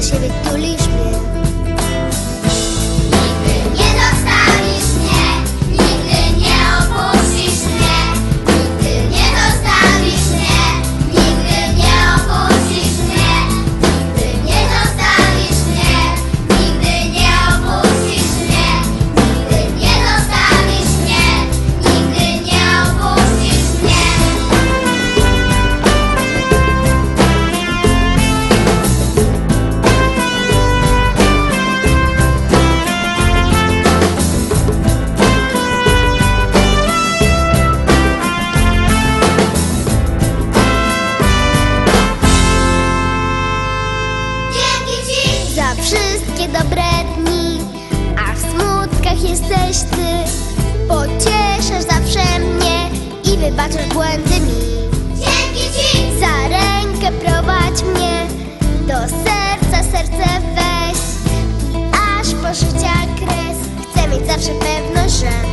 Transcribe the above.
llegue tu libro. jesteś ty. Pocieszasz zawsze mnie i wybaczasz błędy mi. Dzięki ci! Za rękę prowadź mnie. Do serca, serce weź. Aż po życia kres. Chcę mieć zawsze pewność, że